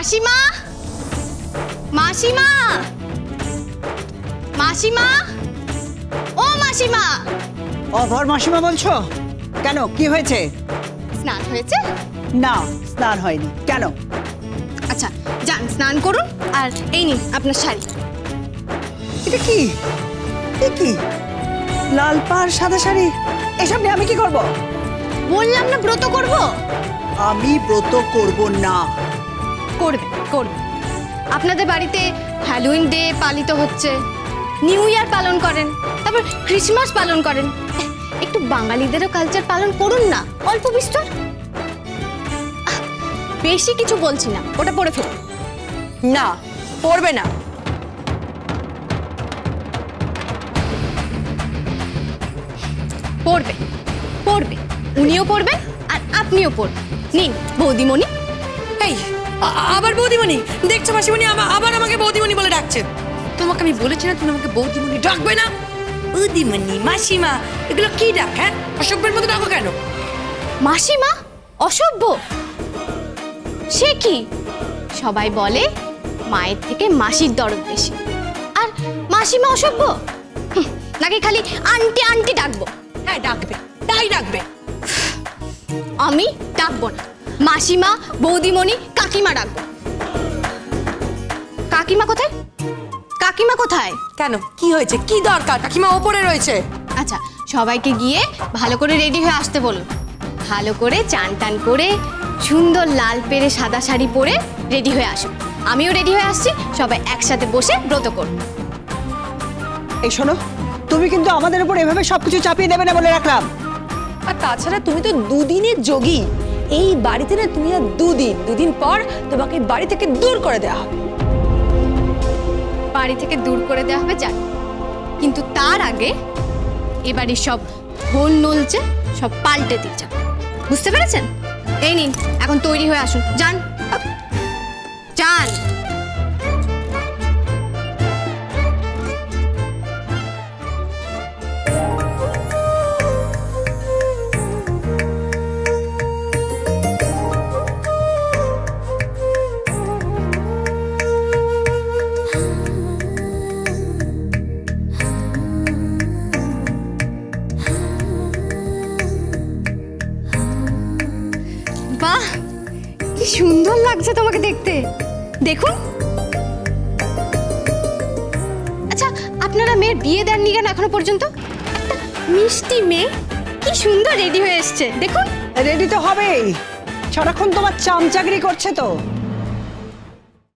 মাসিমা? মাসিমা? মাসিমা? ও মাসিমা! অভর মাসিমা বলছো? কেন? কি হয়েছে? স্নান হয়েছে? না স্নান হয়নি। কেন? আচ্ছা যান স্নান করুন। আর এই নিন আপনার শাড়ি। এটা কি? এ কি? লাল পাড় সাদা শাড়ি? এসব নিয়ে আমি কি করব? বললাম না ব্রত করব? আমি ব্রত করব না। করবে করবে। আপনাদের বাড়িতে হ্যালোইন ডে পালিত হচ্ছে নিউ ইয়ার পালন করেন তারপর ক্রিসমাস পালন করেন। একটু বাঙালিদেরও কালচার পালন করুন না অল্প বিস্তর। বেশি কিছু বলছি না ওটা পড়ে ফেলুন। না পড়বে না। পড়বে পড়বে। উনিও পড়বেন আর আপনিও পড়বেন। নিন বৌদিমণি। এই আবার বৌদিমণি? দেখছ মাসিমণি? আবার আমাকে বৌদিমণি বলে ডাকছে। তোমাকে আমি বলেছি না তুমি আমাকে বৌদিমণি ডাকবে না? বৌদিমণি মাসিমা এগুলো কি ডাক হ্যাঁ? অসভ্যের মতো ডাকো কেন? মাসিমা অসভ্য? সে কি? সবাই বলে মায়ের থেকে মাসির দরদ বেশি। আর মাসিমা অসভ্য? নাকি খালি আন্টি আন্টি ডাকবো? হ্যাঁ ডাকবে। তাই ডাকবে। আমি ডাকবো না। মাসিমা বৌদিমণি কাকিমা ডাকবো। কাকিমা কোথায়? কাকিমা কোথায়? কেন? কি হয়েছে? কি দরকার? কাকিমা ওপরে রয়েছে। আচ্ছা সবাইকে গিয়ে ভালো করে রেডি হয়ে আসতে বলুন। ভালো করে চান টান করে সুন্দর লাল পেরে সাদা শাড়ি পরে রেডি হয়ে আসুন। আমিও রেডি হয়ে আসছি সবাই একসাথে বসে ব্রত করুন। এই শোনো তুমি কিন্তু আমাদের উপর এভাবে সবকিছু চাপিয়ে দেবে না বলে রাখলাম। আর তাছাড়া তুমি তো দুদিনের যোগী। এই বাড়িতে না তুমি আর দুদিন দুদিন পর তোমাকে বাড়ি থেকে দূর করে দেওয়া হবে। বাড়ি থেকে দূর করে দেওয়া হবে জানি কিন্তু তার আগে এবারে সব হোল নলছে সব পাল্টে দিয়ে যাবে বুঝতে পেরেছেন? এই নিন, এখন তৈরি হয়ে আসুন। যান। সুন্দর লাগছে তোমাকে দেখতে। দেখুন। আচ্ছা আপনারা মেয়ের বিয়ে দেননি কেন এখনও পর্যন্ত? মিষ্টি মেয়ে, কি সুন্দর রেডি হয়ে এসছে। দেখুন। রেডি তো হবেই। সারাক্ষণ তোমার চামচাগরি করছে তো।